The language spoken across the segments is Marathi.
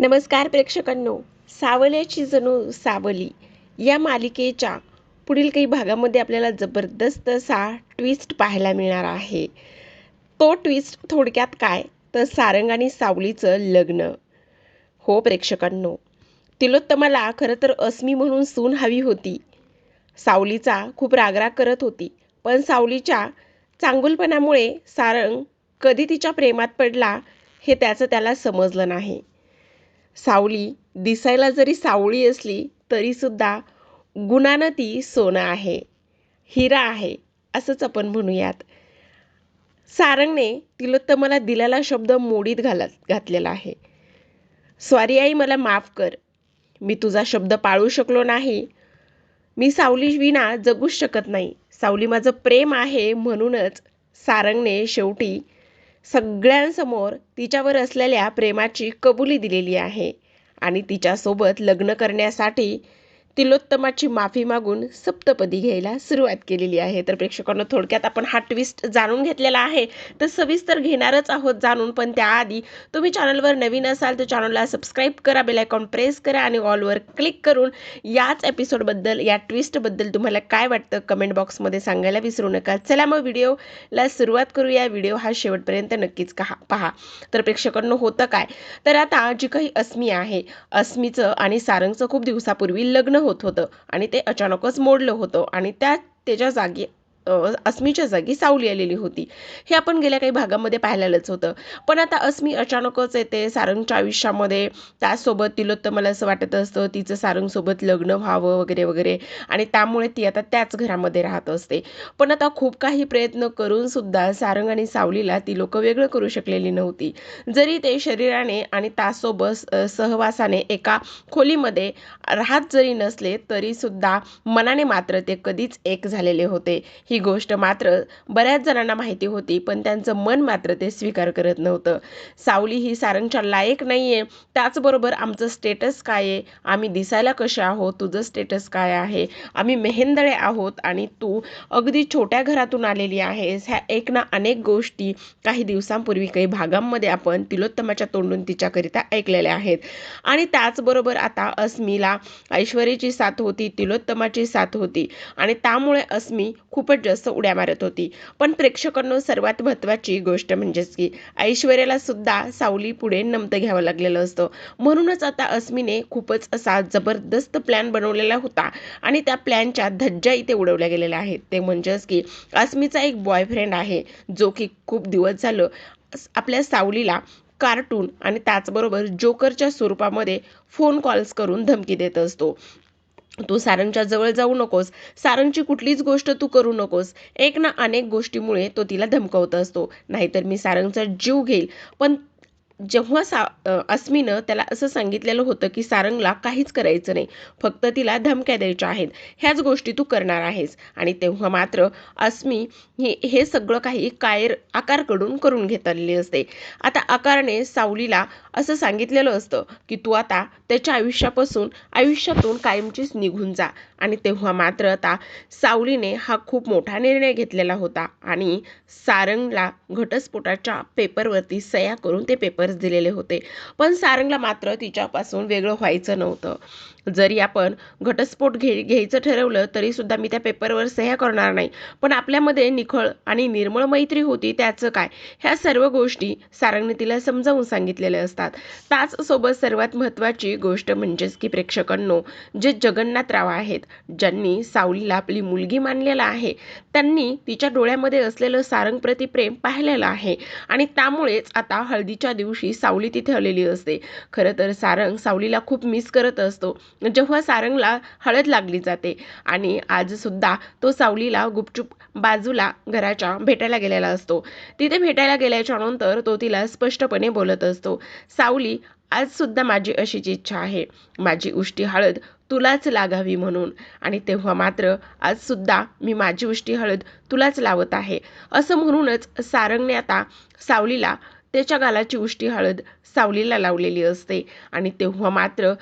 नमस्कार प्रेक्षकांनो. सावल्याची जणू सावली या मालिकेच्या पुढील काही भागामध्ये आपल्याला जबरदस्त असा ट्विस्ट पाहायला मिळणार आहे. तो ट्विस्ट थोडक्यात काय? तर सारंग आणि सावलीचं लग्न. हो प्रेक्षकांनो तिलोत्तमाला खरं तर अस्मी म्हणून सून हवी होती. सावलीचा खूप रागराग करत होती. पण सावलीच्या चांगुलपणामुळे सारंग कधी तिच्या प्रेमात पडला हे त्याचं त्याला समजलं नाही. सावली दिसायला जरी सावळी असली तरीसुद्धा गुणानं ती सोनं आहे हिरा आहे असंच आपण म्हणूयात. सारंगने तिलोत्तमाला दिलेला शब्द मोडीत घालत घातलेला आहे. स्वारी आई मला माफ कर. मी तुझा शब्द पाळू शकलो नाही. मी सावली विना जगूच शकत नाही. सावली माझं प्रेम आहे म्हणूनच सारंगने शेवटी सगळ्यांसमोर तिच्यावर असलेल्या प्रेमाची कबुली दिलेली आहे. आणि तिच्यासोबत लग्न करण्यासाठी तिलोत्तमाची माफी मागून सप्तपदी घ्यायला सुरुवात केलेली आहे. तर प्रेक्षकांना थोडक्यात आपण हा ट्विस्ट जाणून घेतलेला आहे. तर सविस्तर घेणारच आहोत जाणून पण त्याआधी तुम्ही चॅनलवर नवीन असाल तर चॅनलला सबस्क्राईब करा बेलायकॉन प्रेस करा आणि ऑलवर क्लिक करून याच एपिसोडबद्दल या ट्विस्टबद्दल तुम्हाला काय वाटतं कमेंट बॉक्समध्ये सांगायला विसरू नका. चला मग व्हिडिओला सुरुवात करूया. व्हिडिओ हा शेवटपर्यंत नक्कीच कहा पहा. तर प्रेक्षकांना होतं काय? तर आता जी काही अस्मी आहे अस्मीचं आणि सारंगचं खूप दिवसापूर्वी लग्न होतं. होतं आणि ते अचानकच मोडलं होतं. आणि त्या त्याच्या जागी अस्मीच्या जागी सावली आलेली होती. हे आपण गेल्या काही भागामध्ये पाहिलेलंच होतं. पण आता अस्मी अचानकच येते सारंगच्या आयुष्यामध्ये. त्यासोबत तिलोत्तमाला असं वाटत असतं तिचं सारंगसोबत लग्न व्हावं वगैरे वगैरे. आणि त्यामुळे ती आता त्याच घरामध्ये राहत असते. पण आता खूप काही प्रयत्न करून सुद्धा सारंग आणि सावलीला ती लोक वेगळं करू शकलेली नव्हती. जरी ते शरीराने आणि त्यासोबत सहवासाने एका खोलीमध्ये राहत जरी नसले तरी सुद्धा मनाने मात्र ते कधीच एक झालेले होते. ही गोष्ट मात्र बऱ्याच जणांना माहिती होती पण त्यांचं मन मात्र ते स्वीकार करत नव्हतं. सावली ही सारंगच्या लायक नाही आहे त्याचबरोबर आमचं स्टेटस काय आहे? आम्ही दिसायला कसे आहोत? तुझं स्टेटस काय आहे? आम्ही मेहेंदळे आहोत आणि तू अगदी छोट्या घरातून आलेली आहेस. ह्या एक ना अनेक गोष्टी काही दिवसांपूर्वी काही भागांमध्ये आपण तिलोत्तमाच्या तोंडून तिच्याकरिता ऐकलेल्या आहेत. आणि त्याचबरोबर आता अस्मीला ऐश्वर्याची साथ होती तिलोत्तमाची साथ होती. आणि त्यामुळे अस्मी खूपच जास्त उड्या मारत होती. पण प्रेक्षकांना सर्वात महत्त्वाची गोष्ट म्हणजेच की ऐश्वर्याला सुद्धा सावली पुढे नमतं घ्यावं लागलेलं असतं. म्हणूनच आता अस्मीने खूपच असा जबरदस्त प्लॅन बनवलेला होता आणि त्या प्लॅनच्या धज्जा इथे उडवल्या गेलेल्या आहेत. ते म्हणजेच की अस्मीचा एक बॉयफ्रेंड आहे जो की खूप दिवस झालं आपल्या सावलीला कार्टून आणि त्याचबरोबर जोकरच्या स्वरूपामध्ये फोन कॉल्स करून धमकी देत असतो. तू सारंगच्या जवळ जाऊ नकोस. सारंगची कुठलीच गोष्ट तू करू नकोस. एक ना अनेक गोष्टीमुळे तो तिला धमकवत असतो. नाहीतर मी सारंगचा जीव घेईल. पण जेव्हा सा अस्मीनं त्याला असं सांगितलेलं होतं की सारंगला काहीच करायचं नाही फक्त तिला धमक्या द्यायच्या आहेत ह्याच गोष्टी तू करणार आहेस. आणि तेव्हा मात्र अस्मी हे हे सगळं काही कायर आकारकडून करून घेतलेली असते. आता आकारने सावलीला असं सांगितलेलं असतं की तू आता त्याच्या आयुष्यापासून आयुष्यातून कायमचीच निघून जा. आणि तेव्हा मात्र आता सावलीने हा खूप मोठा निर्णय घेतलेला होता आणि सारंगला घटस्फोटाच्या पेपरवरती सह्या करून ते पेपर्स दिलेले होते. पण सारंगला मात्र तिच्यापासून वेगळं व्हायचं नव्हतं. जरी आपण घटस्फोट घे घ्यायचं ठरवलं तरी सुद्धा मी त्या पेपरवर सह्या करणार नाही. पण आपल्यामध्ये निखळ आणि निर्मळ मैत्री होती त्याचं काय? ह्या सर्व गोष्टी सारंगने तिला समजावून सांगितलेल्या असतात. त्याचसोबत सर्वात महत्त्वाची गोष्ट म्हणजेच की प्रेक्षकांनो जे जगन्नाथराव आहेत ज्यांनी सावलीला आपली मुलगी मानलेला आहे त्यांनी तिच्या डोळ्यामध्ये असलेलं सारंगप्रती प्रेम पाहिलेलं आहे. आणि त्यामुळेच आता हळदीच्या दिवशी सावली तिथे आलेली असते. खरं तर सारंग सावलीला खूप मिस करत असतो. जेव्हा सारंगला हळद लागली जाते आणि आजसुद्धा तो सावलीला गुपचूप बाजूला घराच्या भेटायला गेलेला असतो. तिथे भेटायला गेल्याच्यानंतर तो तिला स्पष्टपणे बोलत असतो सावली आजसुद्धा माझी अशीच इच्छा आहे. माझी उष्टी हळद तुलाच लागावी म्हणून. आणि तेव्हा मात्र आज सुद्धा मी माझी उष्टी हळद तुलाच लावत आहे. असं म्हणूनच सारंगने आता सावलीला त्याच्या गालाची उष्टी हळद सावलीला लावलेली असते. आणि तेव्हा मात्र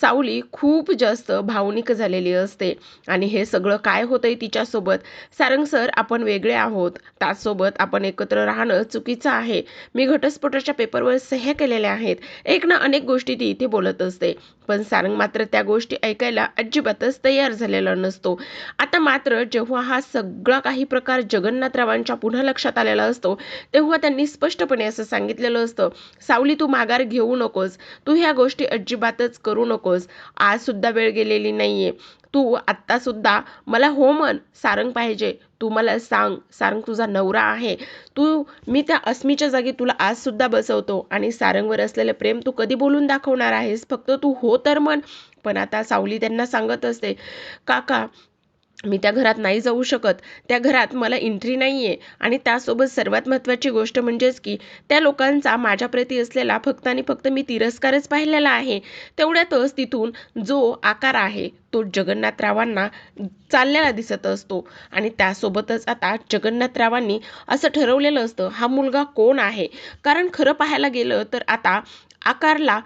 सावली खूप जास्त भावनिक झालेली असते. आणि हे सगळं काय होतंय तिच्यासोबत? सारंग सर आपण वेगळे आहोत. त्याचसोबत आपण एकत्र राहणं चुकीचं आहे. मी घटस्फोटाच्या पेपरवर सह्या केलेल्या आहेत. एक ना अनेक गोष्टी ती इथे बोलत असते. पण सारंग मात्र त्या गोष्टी ऐकायला अजिबातच तयार झालेला नसतो. आता मात्र जेव्हा हा सगळा काही प्रकार जगन्नाथरावांच्या पुन्हा लक्षात आलेला असतो तेव्हा त्यांनी स्पष्टपणे असं सांगितलेलं असतं सावली तू माघार घेऊ नकोस. तू ह्या गोष्टी अजिबातच करू नकोस. आज सुद्धा वेळ गेलेली नाहीये. तू आत्ता सुद्धा मला हो म्हण सारंग पाहिजे. तू मला सांग सारंग तुझा नवरा आहे. तू मी त्या अस्मीच्या जागी तुला आज सुद्धा बसवतो आणि सारंगवर असलेलं प्रेम तू कधी बोलून दाखवणार आहेस? फक्त तू हो तर म्हण. पण आता सावली त्यांना सांगत असते काका मी त्या घरात नाही जाऊ शकत. त्या घरात मला एंट्री नाही आहे आणि त्यासोबत सर्वात महत्त्वाची गोष्ट म्हणजेच की त्या लोकांचा माझ्याप्रती असलेला फक्त आणि फक्त मी तिरस्कारच पाहिलेला आहे. तेवढ्यातच तिथून जो आकार आहे तो जगन्नाथरावांना चाललेला दिसत असतो. आणि त्यासोबतच आता जगन्नाथरावांनी असं ठरवलेलं असतं हा मुलगा कोण आहे? कारण खरं पाहायला गेलं तर आता आकारला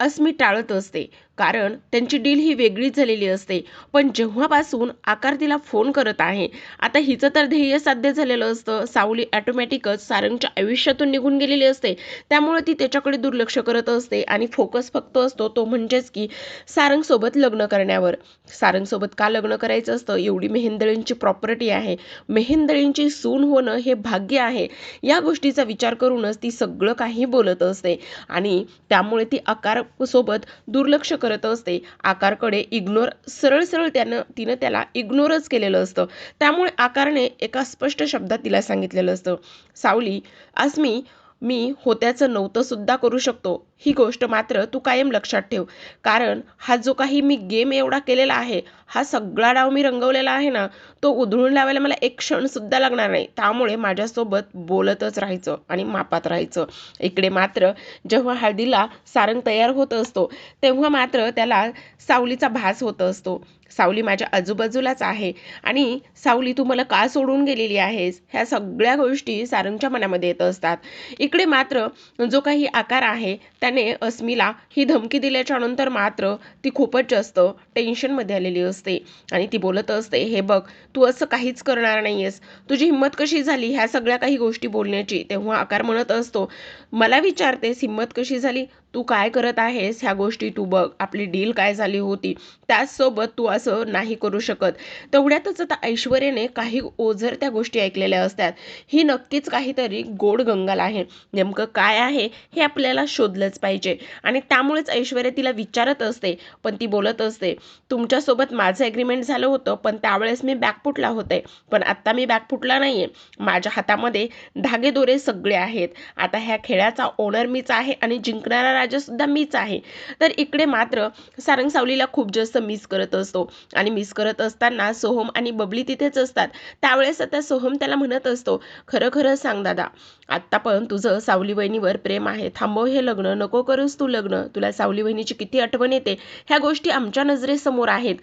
अस्मी टाळत असते. कारण त्यांची डील ही वेगळीच झालेली असते. पण जेव्हापासून आकार तिला फोन करत आहे आता हिचं तर ध्येय साध्य झालेलं असतं. सावली ॲटोमॅटिकच सारंगच्या आयुष्यातून निघून गेलेली असते. त्यामुळे ती त्याच्याकडे दुर्लक्ष करत असते आणि फोकस फक्त असतो तो म्हणजेच की सारंगसोबत लग्न करण्यावर. सारंगसोबत का लग्न करायचं असतं? एवढी मेहेंदळींची प्रॉपर्टी आहे. मेहेंदळींची सून होणं हे भाग्य आहे. या गोष्टीचा विचार करूनच ती सगळं काही बोलत असते आणि त्यामुळे ती आकार सोबत दुर्लक्ष करत करत असते. आकारकडे इग्नोर सरळ सरळ त्यानं तिनं त्याला इग्नोरच केलेलं असतं. त्यामुळे आकारने एका स्पष्ट शब्दात तिला सांगितलेलं असतं. सावली आज मी मी होत्याचं नव्हतं सुद्धा करू शकतो. ही गोष्ट मात्र तू कायम लक्षात ठेव. कारण हा जो काही मी गेम एवढा केलेला आहे हा सगळा डाव मी रंगवलेला आहे ना तो उधळून लावायला मला एक क्षण सुद्धा लागणार नाही. त्यामुळे माझ्यासोबत बोलतच राहायचं आणि मापात राहायचं. इकडे मात्र जेव्हा हळदीला सारंग तयार होत असतो तेव्हा मात्र त्याला सावलीचा भास होत असतो. सावली माझ्या आजूबाजूलाच आहे. आणि सावली तू मला का सोडून गेलेली आहेस? ह्या सगळ्या गोष्टी सारंगच्या मनामध्ये येत असतात. इकडे मात्र जो काही आकार आहे त्याने अस्मिला ही धमकी दिल्याच्या नंतर मात्र ती खूपच जास्त टेन्शनमध्ये आलेली असते. आणि ती बोलत असते हे बघ तू असं काहीच करणार नाही आहेस तुझी हिंमत कशी झाली ह्या सगळ्या काही गोष्टी बोलण्याची? तेव्हा आकार म्हणत असतो मला विचारतेस हिंमत कशी झाली? तू काय करत आहेस? ह्या गोष्टी तू बघ. आपली डील काय झाली होती? त्याचसोबत तू असं नाही करू शकत. तेवढ्यातच आता ऐश्वर्याने काही ओझर त्या गोष्टी ऐकलेल्या असतात. ही नक्कीच काहीतरी गोड गंगाल आहे. नेमकं काय आहे हे आपल्याला शोधलं शोधलंच पाहिजे. आणि त्यामुळेच ऐश्वर्या तिला विचारत असते पण ती बोलत असते तुमच्यासोबत माझं ॲग्रीमेंट झालं होतं पण त्यावेळेस मी बॅक फुटला होते. पण आत्ता मी बॅक फुटला नाही आहे माझ्या हातामध्ये धागे दोरे सगळे आहेत. आता ह्या खेळाचा ओनर मीच आहे आणि जिंकणारा राजासुद्धा मीच आहे. तर इकडे मात्र सारंग सावलीला खूप जास्त मिस करत असतो. आणि मिस करत असताना सोहम आणि बबली तिथेच असतात. त्यावेळेस आता सोहम त्याला म्हणत असतो खरं खरं सांग दादा आत्ता पण तुझं सावली वहिनीवर प्रेम आहे. थांबव हे लग्न नको करूस तू लग्न. तुला सावली वहिनीची किती आठवण येते. ह्या गोष्टी आमच्या नजरेसमोर आहेत.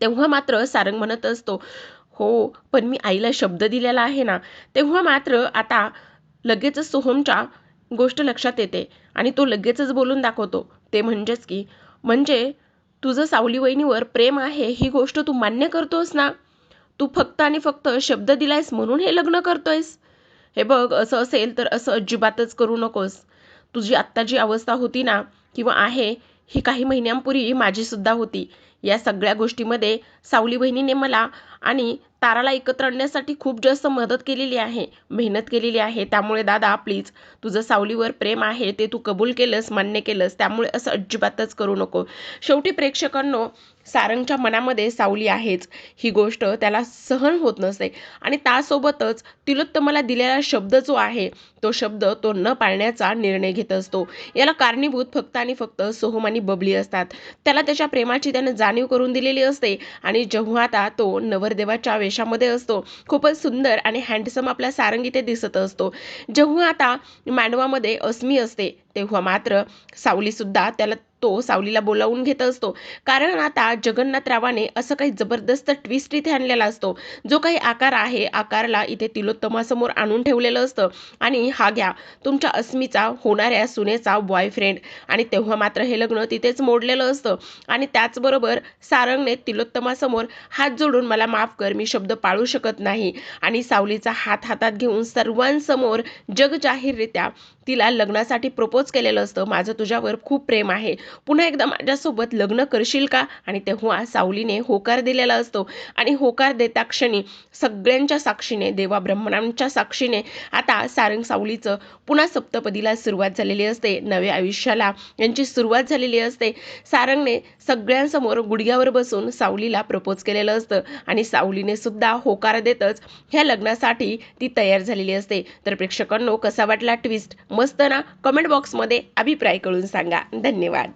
तेव्हा मात्र सारंग म्हणत असतो हो पण मी आईला शब्द दिलेला आहे ना. तेव्हा मात्र आता लगेचच सोहमच्या गोष्ट लक्षात येते आणि तो लगेचच बोलून दाखवतो. ते म्हणजेच की म्हणजे तुझं सावली वहिनीवर प्रेम आहे ही गोष्ट तू मान्य करतोस ना? तू फक्त आणि फक्त शब्द दिलायस म्हणून हे लग्न करतोयस? हे बघ असं असेल तर असं अजिबातच करू नकोस. तुझी आत्ता जी अवस्था होती ना किंवा आहे ही काही महिन्यांपूर्वी माझी सुद्धा होती. या सगळ्या गोष्टीमध्ये सावली बहिणीने मला आणि ताराला एकत्र आणण्यासाठी खूप जास्त मदत केलेली आहे मेहनत केलेली आहे. त्यामुळे दादा प्लीज तुझं सावलीवर प्रेम आहे ते तू कबूल केलंस मान्य केलंस त्यामुळे असं अजिबातच करू नको. शेवटी प्रेक्षकांनो सारंगच्या मनामध्ये सावली आहेच. ही गोष्ट त्याला सहन होत नसते आणि त्यासोबतच तिलोत्तमाला दिलेला शब्द जो आहे तो शब्द तो न पाळण्याचा निर्णय घेत असतो. याला कारणीभूत फक्त आणि फक्त सोहम आणि बबली असतात. त्याला त्याच्या प्रेमाची त्यानं जाणीव करून दिलेली असते. आणि जेव्हा आता तो नवरदेवाच्या वेशामध्ये असतो खूपच सुंदर आणि हँडसम आपला सारंगी ते दिसत असतो. जेव्हा आता मांडवामध्ये अस्मी असते तेव्हा मात्र सावलीसुद्धा त्याला तो सावलीला बोलावून घेत असतो. कारण आता जगन्नाथरावाने असं काही जबरदस्त ट्विस्ट इथे आणलेला असतो. जो काही आकार आहे आकारला इथे तिलोत्तमासमोर आणून ठेवलेलं असतं. आणि हा घ्या तुमच्या अस्मीचा होणाऱ्या सुनेचा बॉयफ्रेंड आणि तेव्हा मात्र हे लग्न तिथेच मोडलेलं असतं. आणि त्याचबरोबर सारंगने तिलोत्तमासमोर हात जोडून मला माफ कर मी शब्द पाळू शकत नाही. आणि सावलीचा हात हातात घेऊन सर्वांसमोर जगजाहीररित्या तिला लग्नासाठी प्रपोज केलेलं असतं. माझं तुझ्यावर खूप प्रेम आहे. पुन्हा एकदा माझ्यासोबत लग्न करशील का? आणि तेव्हा सावलीने होकार दिलेला असतो. आणि होकार देता क्षणी सगळ्यांच्या साक्षीने देवा ब्रह्मणांच्या साक्षीने आता सारंग सावलीचं पुन्हा सप्तपदीला सुरुवात झालेली असते. नव्या आयुष्याला यांची सुरुवात झालेली असते. सारंगने सगळ्यांसमोर गुडघ्यावर बसून सावलीला प्रपोज केलेलं असतं. आणि सावलीने सुद्धा होकार देतच ह्या लग्नासाठी ती तयार झालेली असते. तर प्रेक्षकांनो कसा वाटला ट्विस्ट मस्त ना? कमेंट बॉक्समध्ये अभिप्राय कळून सांगा. धन्यवाद.